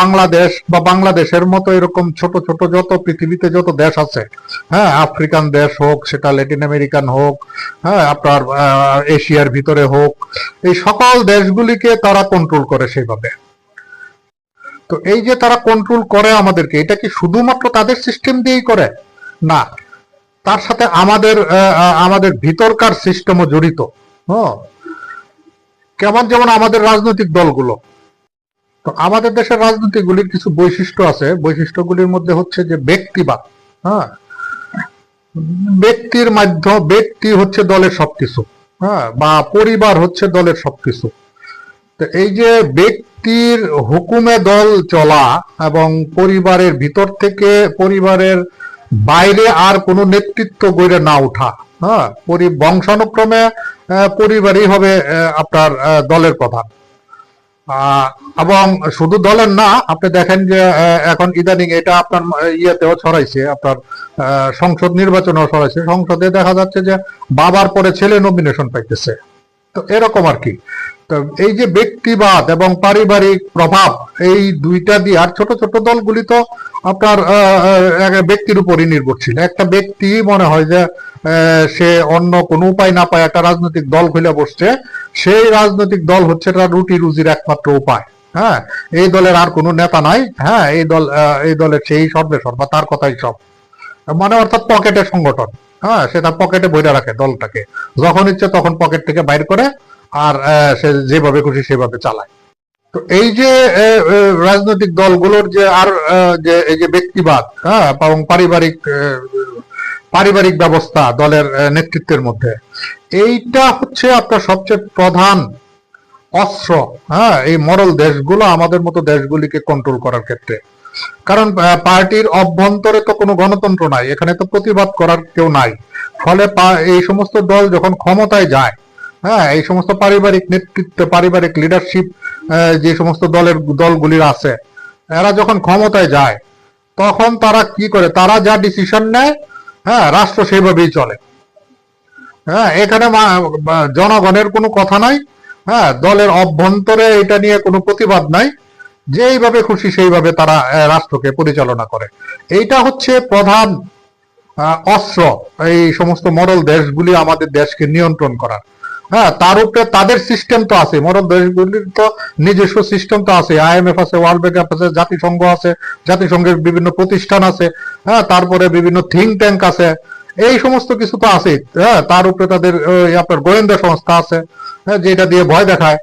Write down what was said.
বাংলাদেশ বা বাংলাদেশের মতো এরকম ছোট ছোট যত পৃথিবীতে যত দেশ আছে হ্যাঁ আফ্রিকান দেশ হোক, সেটা ল্যাটিন আমেরিকান হোক হ্যাঁ আপনার এশিয়ার ভিতরে হোক, এই সকল দেশগুলিকে তারা কন্ট্রোল করে সেইভাবে। তো এই যে তারা কন্ট্রোল করে আমাদেরকে, এটা কি শুধুমাত্র তাদের সিস্টেম দিয়েই করে? না, তার সাথে আমাদের আমাদের ভিতরকার সিস্টেমও জড়িত হ্যাঁ কেমন যেমন আমাদের রাজনৈতিক দলগুলো তো আমাদের দেশের রাজনীতিগুলির কিছু বৈশিষ্ট্য আছে। বৈশিষ্ট্যগুলির মধ্যে হচ্ছে যে ব্যক্তিবাদ হ্যাঁ? ব্যক্তির মাধ্যম ব্যক্তি হচ্ছে দলের সবকিছু হ্যাঁ? বা পরিবার হচ্ছে দলের সবকিছু। তো এই যে ব্যক্তির হুকুমে দল চলা এবং পরিবারের ভিতর থেকে পরিবারের বাইরে আর কোনো নেতৃত্ব গড়ে না ওঠা হ্যাঁ? বংশানুক্রমে পরিবারই হবে আপনার দলের প্রধান। এবং শুধু দলের না, আপনি দেখেন যে এখন ইদানিং এটা আপনার ইয়েতেও ছড়াইছে, আপনার সংসদ নির্বাচনেও ছড়াইছে। সংসদে দেখা যাচ্ছে যে বাবার পরে ছেলে নমিনেশন পাইতেছে। তো এরকম আর কি। তো এই যে ব্যক্তিবাদ এবং পারিবারিক প্রভাব, এই দুইটা দিয়ে আর ছোট ছোট দলগুলি তো আপনার ব্যক্তির উপরই নির্ভরশীল। একটা ব্যক্তি মনে হয় যে সে অন্য কোনো উপায় না পায় একটা রাজনৈতিক দল খুলে বসছে, সেই রাজনৈতিক দল হচ্ছে তার রুটি রুজির একমাত্র উপায়। হ্যাঁ এই দলের আর কোনো নেতা নাই। হ্যাঁ এই দল এই দলের সেই সর্বে সর্বা তার কথাই সব। মানে অর্থাৎ পকেটের সংগঠন। হ্যাঁ সে তার পকেটে বইটা রাখে, দলটাকে। যখন ইচ্ছে তখন পকেট থেকে বাইর করে আর সে যেভাবে খুশি সেভাবে চালায়। তো এই যে রাজনৈতিক দলগুলোর যে আর যে, এই যে ব্যক্তিবাদ হ্যাঁ এবং পারিবারিক পারিবারিক ব্যবস্থা দলের নেতৃত্বের মধ্যে, এইটা হচ্ছে আপনার সবচেয়ে প্রধান অস্ত্র হ্যাঁ এই মরল দেশগুলো আমাদের মতো দেশগুলিকে কন্ট্রোল করার ক্ষেত্রে। কারণ পার্টির অভ্যন্তরে তো কোনো গণতন্ত্র নাই, এখানে তো প্রতিবাদ করার কেউ নাই। ফলে এই সমস্ত দল যখন ক্ষমতায় যায় হ্যাঁ এই সমস্ত পারিবারিক নেতৃত্ব, পারিবারিক লিডারশিপ যে সমস্ত দলের দলগুলির আছে, এরা যখন ক্ষমতায় যায়, তখন তারা কি করে? তারা যা ডিসিশন নেয় হ্যাঁ রাষ্ট্র সেইভাবেই চলে। হ্যাঁ এখানে জনগণের কোনো কথা নাই হ্যাঁ দলের অভ্যন্তরে এটা নিয়ে কোনো প্রতিবাদ নাই। যেইভাবে খুশি সেইভাবে তারা রাষ্ট্রকে পরিচালনা করে। এইটা হচ্ছে প্রধান অস্ত্র, এই সমস্ত মডেল দেশগুলি আমাদের দেশকে নিয়ন্ত্রণ করার। হ্যাঁ তার উপরে তাদের সিস্টেম তো আছে, মডেল দেশগুলির তো নিজস্ব সিস্টেম তো আছে। আইএমএফ আছে ওয়ার্ল্ড ব্যাংক আছে জাতিসংঘ আছে, জাতিসংঘের বিভিন্ন প্রতিষ্ঠান আছে হ্যাঁ তারপরে বিভিন্ন থিঙ্ক ট্যাঙ্ক আছে। এই সমস্ত কিছু তো আছে হ্যাঁ তার উপরে তাদের আপনার গোয়েন্দা সংস্থা আছে হ্যাঁ যেটা দিয়ে ভয় দেখায়।